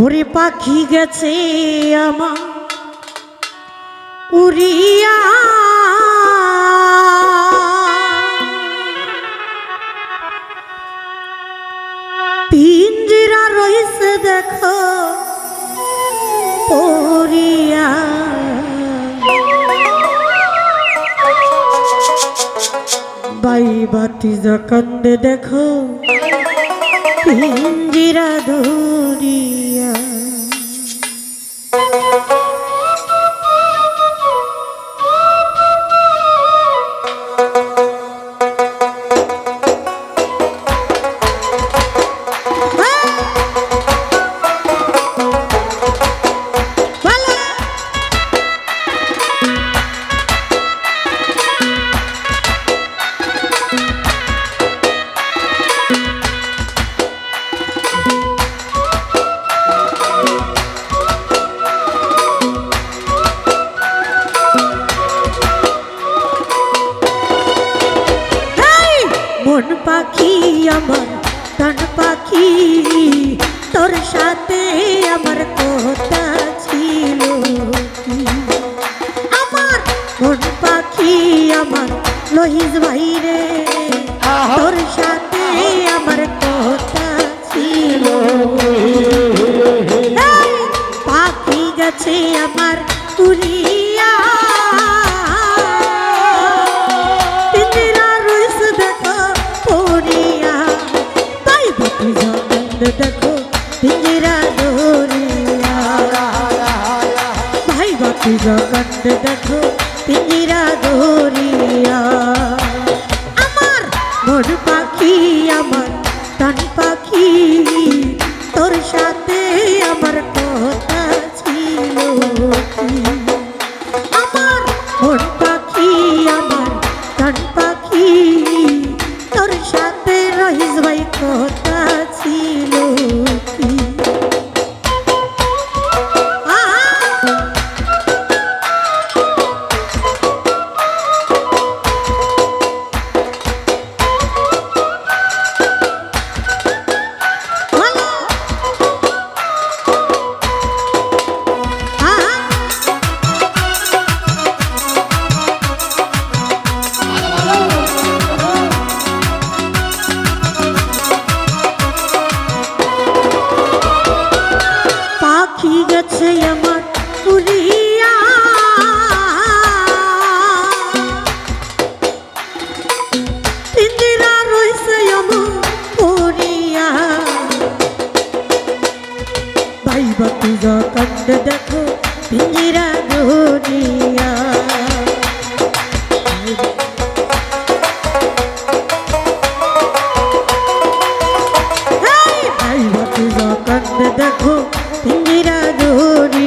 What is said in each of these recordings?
ওরে পাখি গেছে আমা উড়িয়া। পিঞ্জিরা রয়েছে দেখো, পড়িয়া। বাই বাতি যখন দেখো, পিঞ্জিরা ধরিয়া। thank you আমার তন পাখি, তোর সাথে আমার কথা ছিল আমার তন পাখি, আমার লোহিত ভাই রে। জগৎ দেখো পিঞ্জিরা ধরিয়া। আমার পাখি আমার তন পাখি তোর সাথে সিংরা গুড়ি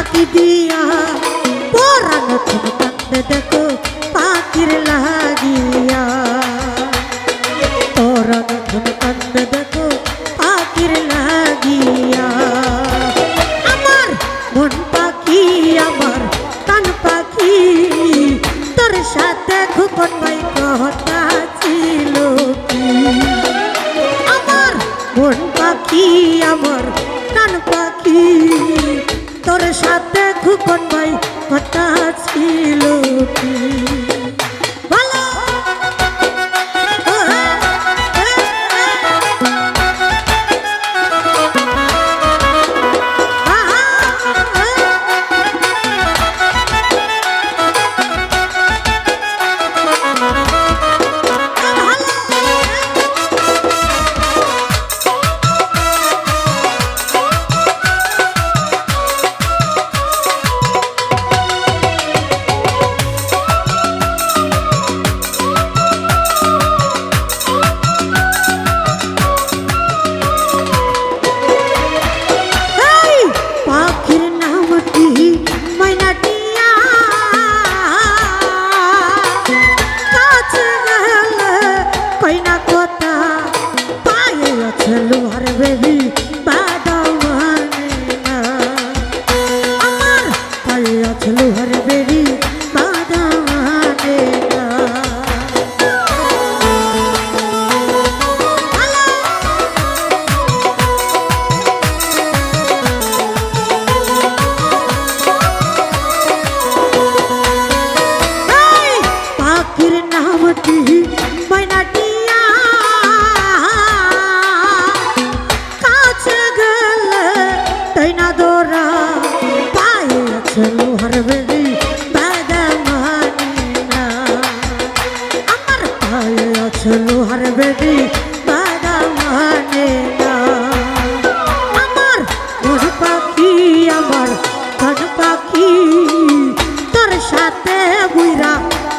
ফাঁকি দিয়া পরানো ছোট কান্দে দেখো পাখির লাগিয়া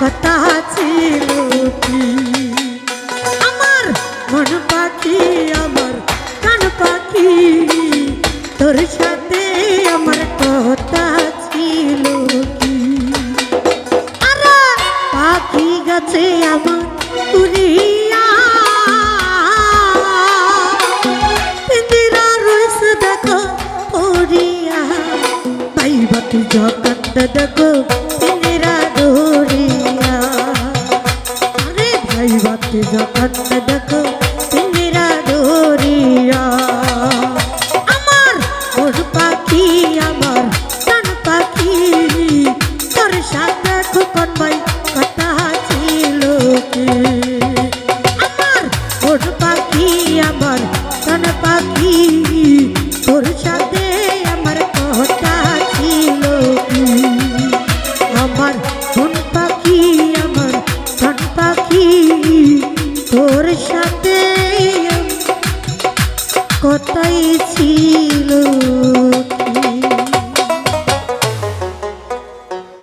কথা ছিল কি? আমার মন পাখি, আমার কান পাখি, তোর আমার কথা ছিল কি? আর পাখি আমার